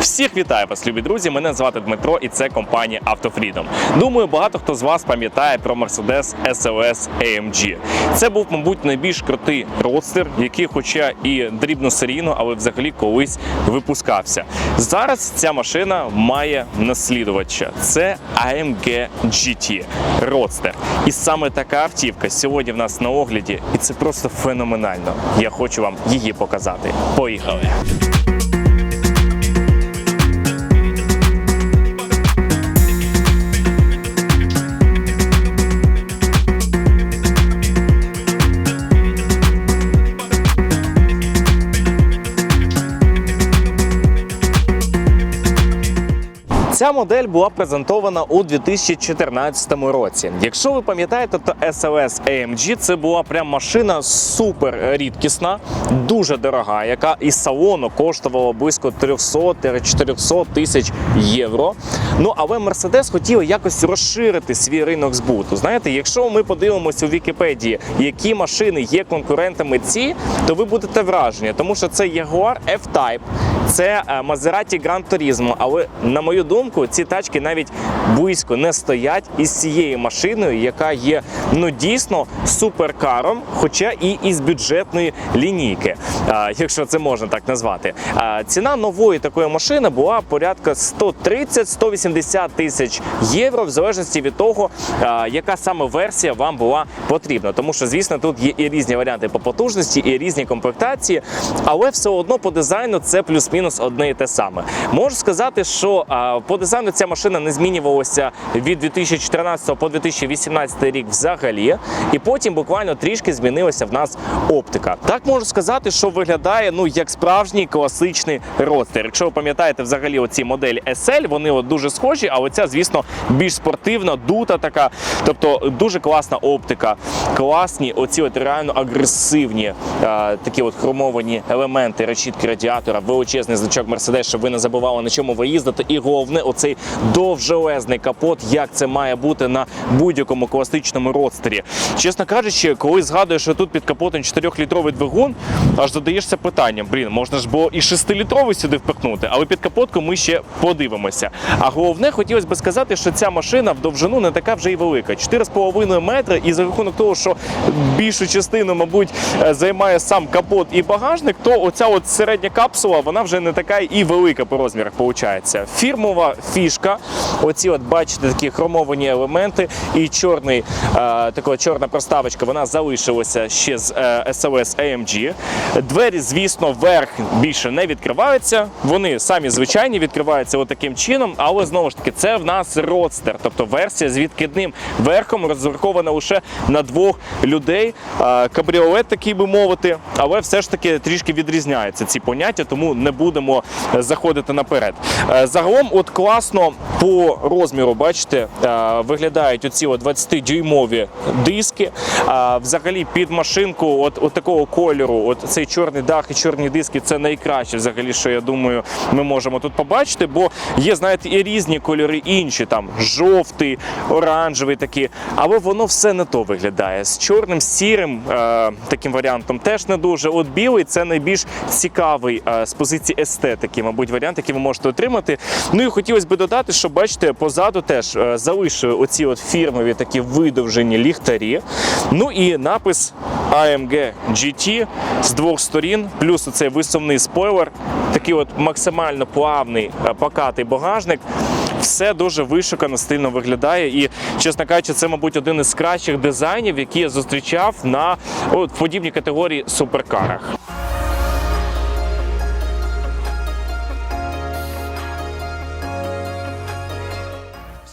Всіх вітаю вас, любі друзі. Мене звати Дмитро, і це компанія AutoFreedom. Думаю, багато хто з вас пам'ятає про Mercedes SLS AMG. Це був, мабуть, найбільш крутий родстер, який, хоча і дрібно серійно, але взагалі колись випускався. Зараз ця машина має наслідувача. Це AMG GT Roadster. І саме така автівка сьогодні в нас на огляді, і це просто феноменально. Я хочу вам її показати. Поїхали! Ця модель була презентована у 2014 році. Якщо ви пам'ятаєте, то SLS AMG це була прям машина супер рідкісна, дуже дорога, яка із салону коштувала близько 300-400 тисяч євро. Ну але Mercedes хотів якось розширити свій ринок збуту. Знаєте, якщо ми подивимося у Вікіпедії, які машини є конкурентами ці, то ви будете вражені, тому що це Jaguar F-Type, це е, Maserati Gran Turismo, але на мою думку, ці тачки навіть близько не стоять із цією машиною, яка є ну дійсно суперкаром, хоча і із бюджетної лінійки, якщо це можна так назвати. Ціна нової такої машини була порядка 130-180 тисяч євро, в залежності від того, яка саме версія вам була потрібна. Тому що, звісно, тут є і різні варіанти по потужності, і різні комплектації, але все одно по дизайну це плюс-мінус одне і те саме. Можу сказати, що по дизайну ця машина не змінювалася від 2014 по 2018 рік взагалі, і потім буквально трішки змінилася в нас оптика. Так можу сказати, що виглядає ну як справжній класичний родстер. Якщо ви пам'ятаєте, взагалі оці моделі SL, вони от дуже схожі, а оця, звісно, більш спортивна, дута така. Тобто дуже класна оптика, класні, оці от реально агресивні е, такі от хромовані елементи, решітки радіатора, величезний значок Mercedes, щоб ви не забували на чому ви їздите. І головне, оцей довжелезний капот, як це має бути на будь-якому класичному родстері. Чесно кажучи, коли згадуєш, що тут під капотом 4-літровий двигун, аж задаєшся питанням: блін, можна ж було і 6-літровий сюди впихнути, але під капотку ми ще подивимося. А головне, хотілося б сказати, що ця машина в довжину не така вже й велика. 4,5 метри, і за рахунок того, що більшу частину, мабуть, е, займає сам капот і багажник, то оця от середня капсула, вона вже не така і велика по розмірах. Виходить. Фірмова фішка. Оці, от бачите, такі хромовані елементи, і чорний е, така чорна проставочка, вона залишилася ще з е, SLS AMG. Двері, звісно, вверх більше не відкриваються. Вони самі звичайні відкриваються от таким чином, але знову ж таки, це в нас родстер, тобто версія з відкидним верхом розрахована лише на двох людей. Е, Кабріолет, такий би мовити, але все ж таки трішки відрізняються ці поняття, тому не будемо заходити наперед. Загалом, от класно по розміру, бачите, е, виглядають оці 20-дюймові диски. Взагалі під машинку, от, от такого кольору, от цей чорний дах і чорні диски це найкраще, взагалі, що я думаю, ми можемо тут побачити, бо є, знаєте, і різні кольори інші, там жовтий, оранжевий такі, але воно все не то виглядає. З чорним, сірим е, таким варіантом теж не дуже. От білий це найбільш цікавий е, з позиції естетики, мабуть, варіант, який ви можете отримати. Ну і хотілося б додати, що бачите, позаду теж е, залишили оці от фірмові такі видовжені ліхтарі. Ну і напис AMG GT з двох сторін, плюс оцей висувний спойлер, такий от максимально плавний е, покатий багажник. Все дуже вишукано, стильно виглядає. І, чесно кажучи, це, мабуть, один із кращих дизайнів, які я зустрічав на от, подібній категорії суперкарах.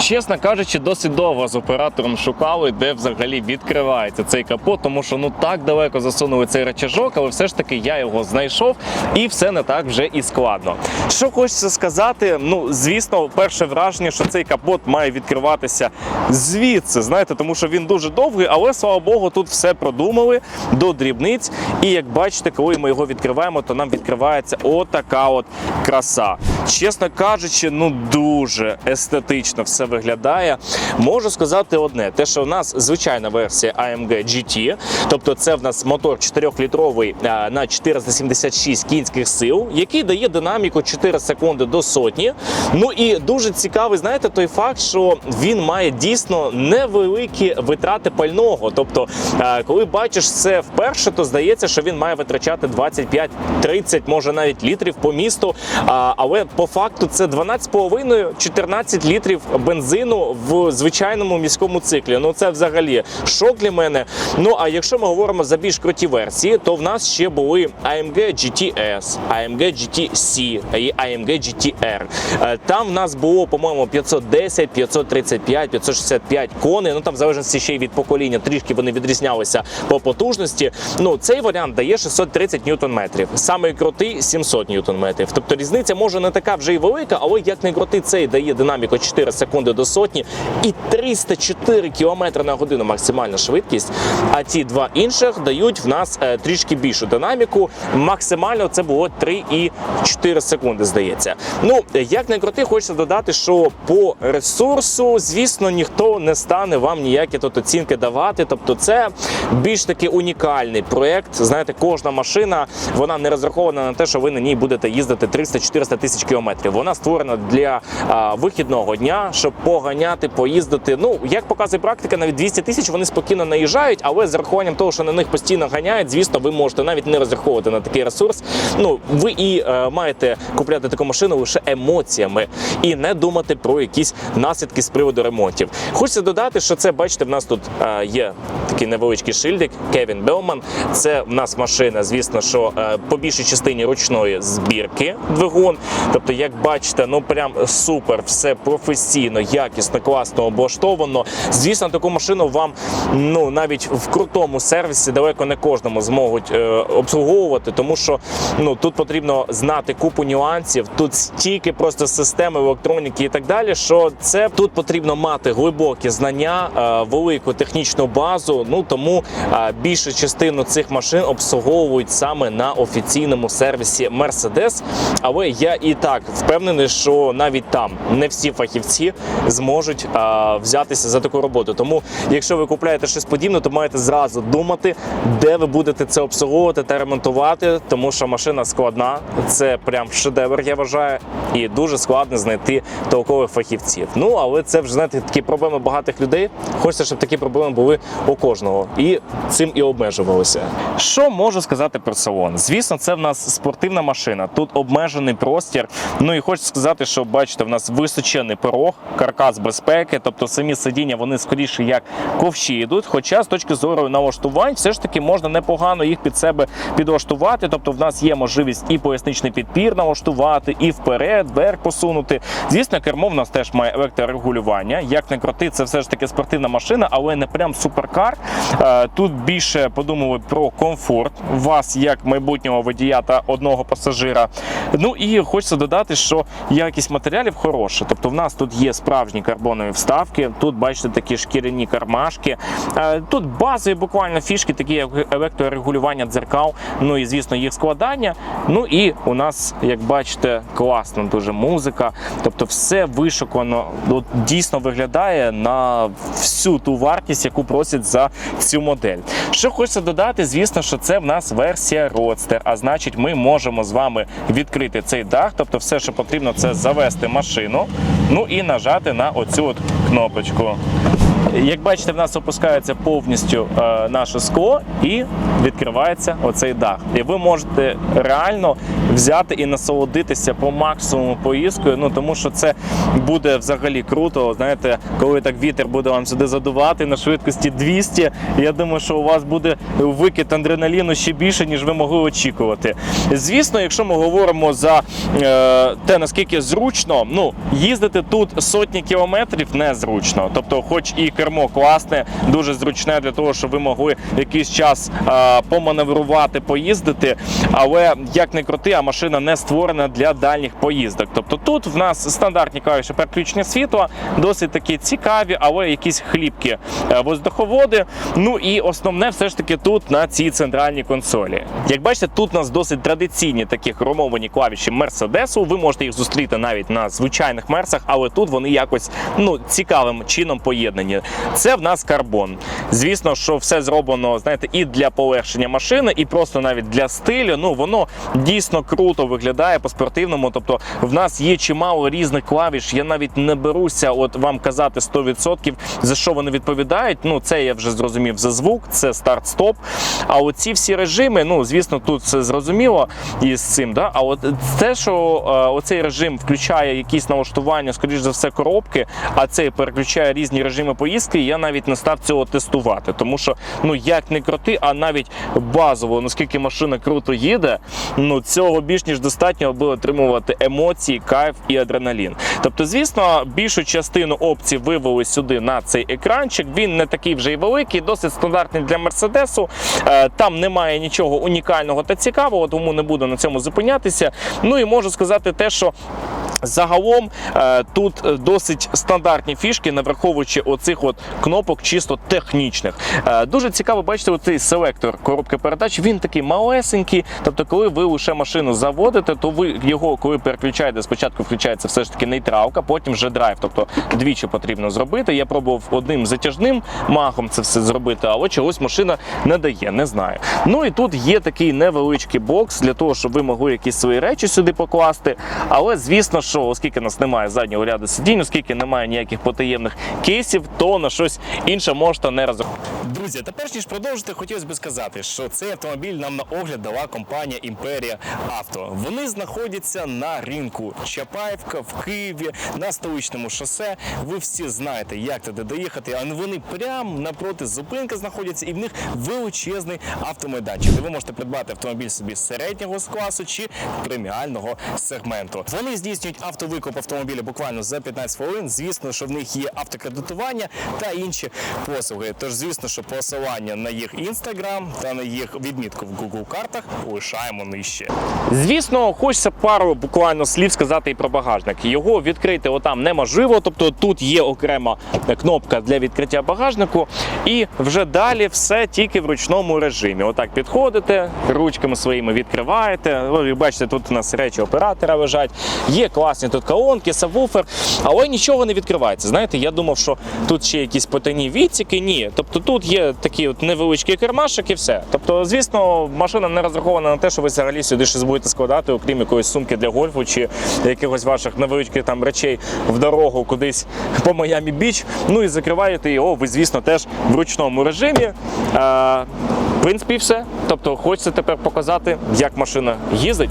Чесно кажучи, досить довго з оператором шукали, де взагалі відкривається цей капот, тому що ну так далеко засунули цей речажок, але все ж таки я його знайшов, і все не так вже і складно. Що хочеться сказати, ну звісно, перше враження, що цей капот має відкриватися звідси, знаєте, тому що він дуже довгий, але слава Богу, тут все продумали до дрібниць. І як бачите, коли ми його відкриваємо, то нам відкривається отака от краса. Чесно кажучи, ну дуже естетично все виглядає. Можу сказати одне: те, що в нас звичайна версія AMG GT, тобто це в нас мотор 4-літровий на 476 кінських сил, який дає динаміку 4 секунди до сотні. Ну і дуже цікавий, знаєте, той факт, що він має дійсно невеликі витрати пального. Тобто, коли бачиш це вперше, то здається, що він має витрачати 25-30, може навіть літрів по місту. Але по факту це 12,5-14 літрів бензину в звичайному міському циклі. Ну це взагалі шок для мене. Ну а якщо ми говоримо за більш круті версії, то в нас ще були AMG GTS, AMG GTC і AMG GTR. Е, Там в нас було, по-моєму, 510, 535, 565 коней. Ну там в залежності ще й від покоління, трішки вони відрізнялися по потужності. Ну цей варіант дає 630 ньютон метрів. Самий крутий 700 ньютон метрів. Тобто різниця може не така вже й велика, але як не крутий, цей дає динаміку 4 секунди до сотні і 304 км на годину максимальна швидкість. А ті два інших дають в нас е, трішки більшу динаміку. Максимально це було 3,4 секунди, здається. Ну як не крути, хочеться додати, що по ресурсу, звісно, ніхто не стане вам ніякі тут оцінки давати. Тобто, це більш таки унікальний проект. Знаєте, кожна машина вона не розрахована на те, що ви на ній будете їздити 300-400 тисяч кілометрів. Вона створена для а, вихідного дня, щоб поганяти, поїздити. Ну як показує практика, навіть 200 тисяч вони спокійно наїжджають, але з рахуванням того, що на них постійно ганяють, звісно, ви можете навіть не розраховувати на такий ресурс. Ну ви і е, маєте купляти таку машину лише емоціями і не думати про якісь наслідки з приводу ремонтів. Хочеться додати, що це бачите, в нас тут е, є такий невеличкий шильдик Кевін Белман. Це в нас машина, звісно, що е, по більшій частині ручної збірки двигун. Тобто, як бачите, ну прям супер, все професійно, якісно, класно облаштовано. Звісно, таку машину вам ну навіть в крутому сервісі далеко не кожному зможуть е, обслуговувати, тому що ну тут потрібно знати купу нюансів. Тут стільки просто системи електроніки і так далі. Що це тут потрібно мати глибокі знання, е, велику технічну базу. Ну тому е, більшу частину цих машин обслуговують саме на офіційному сервісі Mercedes. Але я і так впевнений, що навіть там не всі фахівці зможуть а, взятися за таку роботу. Тому, якщо ви купляєте щось подібне, то маєте зразу думати, де ви будете це обслуговувати та ремонтувати, тому що машина складна, це прям шедевр, я вважаю, і дуже складно знайти толкових фахівців. Ну але це вже знаєте такі проблеми багатих людей. Хочеться, щоб такі проблеми були у кожного, і цим і обмежувалися. Що можу сказати про салон? Звісно, це в нас спортивна машина. Тут обмежений простір. Ну і хочу сказати, що бачите, в нас височений порог, каркас безпеки, тобто самі сидіння вони скоріше як ковші йдуть. Хоча з точки зору налаштувань, все ж таки можна непогано їх під себе підлаштувати. Тобто, в нас є можливість і поясничний підпір налаштувати, і вперед, вверх посунути. Звісно, кермо в нас теж має електрорегулювання. Як не крути, це все ж таки спортивна машина, але не прям суперкар. Е, Тут більше подумали про комфорт вас як майбутнього водія та одного пасажира. Ну і хочеться додати, що якість матеріалів хороша. Тобто, в нас тут є справжні карбонові вставки. Тут бачите такі шкіряні кармашки. Е, Тут базові буквально фішки, такі як електрорегулювання дзеркал. Ну і звісно, їх складання. Ну і у нас, як бачите, класна дуже музика. Тобто, все вишукано от, дійсно виглядає на всю ту вартість, яку просять за цю модель. Що хочеться додати, звісно, що це в нас версія Roadster, а значить, ми можемо з вами відкрити цей дах. Тобто, все, що потрібно, це завести машину, ну і нажати на оцю от кнопочку. Як бачите, в нас опускається повністю е, наше скло і відкривається оцей дах. І ви можете реально взяти і насолодитися по максимуму поїздкою. Ну тому що це буде взагалі круто. Знаєте, коли так вітер буде вам сюди задувати на швидкості 200, я думаю, що у вас буде викид адреналіну ще більше, ніж ви могли очікувати. Звісно, якщо ми говоримо за е, те, наскільки зручно, ну їздити тут сотні кілометрів незручно. Тобто, хоч і кермо класне, дуже зручне для того, щоб ви могли якийсь час е, поманеврувати, поїздити. Але як не крути, а машина не створена для дальніх поїздок. Тобто тут в нас стандартні клавіші переключення світла, досить такі цікаві, але якісь хлібкі е, воздуховоди. Ну і основне, все ж таки, тут на цій центральній консолі. Як бачите, тут у нас досить традиційні такі хромовані клавіші Мерседесу. Ви можете їх зустріти навіть на звичайних мерсах, але тут вони якось ну цікавим чином поєднані. Це в нас карбон. Звісно, що все зроблено, знаєте, і для полегшення машини, і просто навіть для стилю. Ну воно дійсно круто виглядає по-спортивному. Тобто, в нас є чимало різних клавіш. Я навіть не беруся, от вам казати 100% за що вони відповідають. Ну це я вже зрозумів за звук, це старт-стоп. А оці всі режими, ну звісно, тут все зрозуміло із цим. Да? А от те, що е, оцей режим включає якісь налаштування, скоріш за все, коробки, а цей переключає різні режими поїздки, я навіть не став цього тестувати. Тому що ну як не крути, а навіть базово, наскільки машина круто їде, ну цього більш ніж достатньо, аби отримувати емоції, кайф і адреналін. Тобто, звісно, більшу частину опцій вивели сюди на цей екранчик. Він не такий вже й великий, досить стандартний для Мерседесу. Е, Там немає нічого унікального та цікавого, тому не буду на цьому зупинятися. Ну і можу сказати те, що. Загалом е, тут е, досить стандартні фішки, не враховуючи оцих от кнопок чисто технічних. Е, Дуже цікаво бачити оцей селектор коробки передач. Він такий малесенький. Тобто, коли ви лише машину заводите, то ви його, коли переключаєте, спочатку включається все ж таки нейтралка, потім вже драйв. Тобто двічі потрібно зробити. Я пробував одним затяжним махом це все зробити, але чогось машина не дає, не знаю. Ну і тут є такий невеличкий бокс для того, щоб ви могли якісь свої речі сюди покласти. Але звісно, що оскільки у нас немає заднього ряду сидінь, оскільки немає ніяких потаємних кейсів, то на щось інше можете не розраховувати. Друзі, та перш ніж продовжити, хотілося б сказати, що цей автомобіль нам на огляд дала компанія Імперія Авто. Вони знаходяться на ринку Чапаївка в Києві на столичному шосе. Ви всі знаєте, як туди доїхати. А вони прямо напроти зупинки знаходяться, і в них величезний автомайданчик, де ви можете придбати автомобіль собі середнього класу чи преміального сегменту. Вони здійснюють автовикуп автомобіля буквально за 15 хвилин. Звісно, що в них є автокредитування та інші послуги. Тож, звісно, що посилання на їх інстаграм та на їх відмітку в Google картах лишаємо нижче. Звісно, хочеться пару буквально слів сказати і про багажник. Його відкрити отам неможливо. Тобто тут є окрема кнопка для відкриття багажнику, і вже далі все тільки в ручному режимі. Отак підходите, ручками своїми відкриваєте. Ви бачите, тут у нас речі оператора лежать. Є класні тут колонки, сабвуфер, але нічого не відкривається. Знаєте, я думав, що тут ще якісь потайні відсіки. Ні. Тобто тут є такі от невеличкі кермашик все. Тобто, звісно, машина не розрахована на те, що ви взагалі сюди щось будете складати, окрім якоїсь сумки для гольфу чи якихось ваших невеличких там речей в дорогу кудись по Майамі Біч. Ну і закриваєте його, ви, звісно, теж в ручному режимі. Е, в принципі, все. Тобто, хочеться тепер показати, як машина їздить.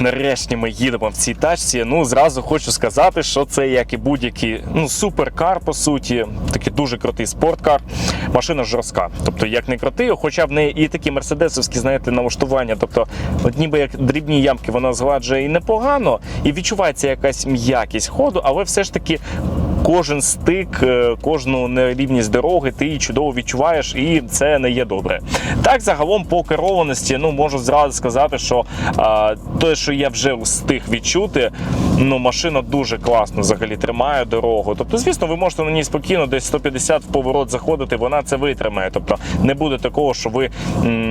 Нарешті ми їдемо в цій тачці. Ну, зразу хочу сказати, що це як і будь-який ну, суперкар, по суті, такий дуже крутий спорткар. Машина жорстка. Тобто, як не крутий, хоча в неї і такі мерседесовські, знаєте, налаштування. Тобто, от ніби як дрібні ямки вона згладжує і непогано, і відчувається якась м'якість ходу, але все ж таки. Кожен стик, е, кожну нерівність дороги ти чудово відчуваєш, і це не є добре. Так, загалом по керованості, ну можу зразу сказати, що а, те, що я вже встиг відчути, Ну, машина дуже класно взагалі тримає дорогу. Тобто, звісно, ви можете на ній спокійно десь 150 в поворот заходити, вона це витримає. Тобто не буде такого, що ви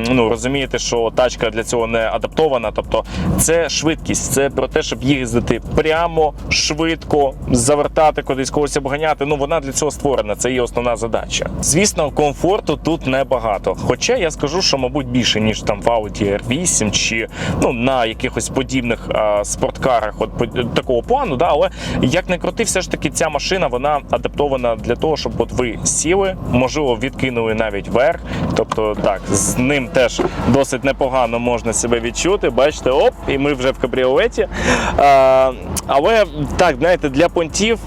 ну, розумієте, що тачка для цього не адаптована. Тобто, це швидкість, це про те, щоб їздити прямо, швидко, завертати кудись когось обганяти. Ну вона для цього створена. Це її основна задача. Звісно, комфорту тут небагато. Хоча я скажу, що мабуть більше ніж там в Audi R8 чи ну на якихось подібних а, спорткарах, от такого плану. Да, але як не крути, все ж таки ця машина вона адаптована для того, щоб от ви сіли, можливо, відкинули навіть вверх. Тобто, так, з ним теж досить непогано можна себе відчути. Бачите, оп, і ми вже в кабріолеті. А, але так, знаєте, для понтів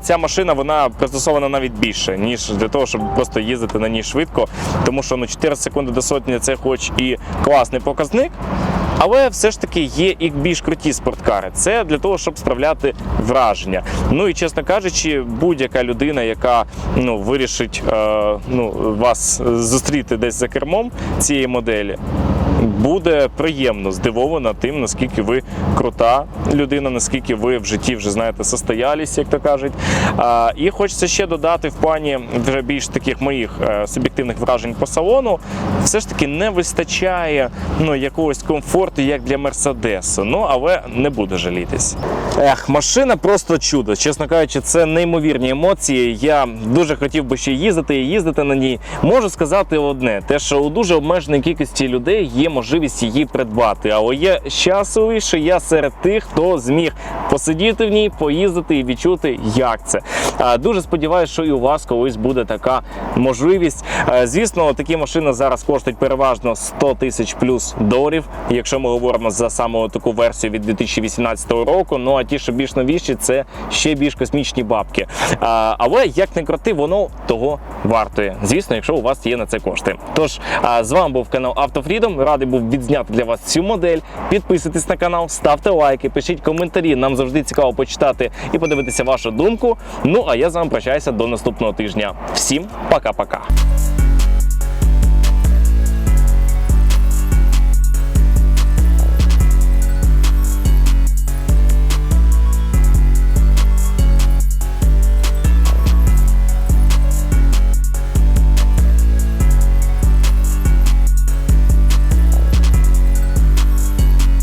ця машина вона пристосована навіть більше, ніж для того, щоб просто їздити на ній швидко. Тому що ну, 4 секунди до сотні це хоч і класний показник. Але все ж таки є і більш круті спорткари. Це для того, щоб справляти враження. Ну і чесно кажучи, будь-яка людина, яка ну вирішить е, ну, вас зустріти десь за кермом цієї моделі. Буде приємно здивована тим, наскільки ви крута людина, наскільки ви в житті вже знаєте состоялість, як то кажуть. І хочеться ще додати в плані вже більш таких моїх е, суб'єктивних вражень по салону. Все ж таки не вистачає ну, якогось комфорту, як для Мерседесу. Ну, але не буду жалітись. Ех, машина просто чудо. Чесно кажучи, це неймовірні емоції. Я дуже хотів би ще їздити і їздити на ній. Можу сказати одне: те, що у дуже обмеженій кількості людей є можливість її придбати. Але є щасливий, що я серед тих, хто зміг посидіти в ній, поїздити і відчути, як це. Дуже сподіваюся, що і у вас колись буде така можливість. Звісно, такі машини зараз коштують переважно 100 тисяч плюс доларів, якщо ми говоримо за саме таку версію від 2018 року. Ну а ті, що більш новіші, це ще більш космічні бабки. Але як не крути, воно того вартує. Звісно, якщо у вас є на це кошти. Тож з вами був канал Автофрідом. Радий був відзняти для вас цю модель. Підписуйтесь на канал, ставте лайки, пишіть коментарі. Нам завжди цікаво почитати і подивитися вашу думку. Ну а я з вами прощаюся до наступного тижня. Всім пока-пока.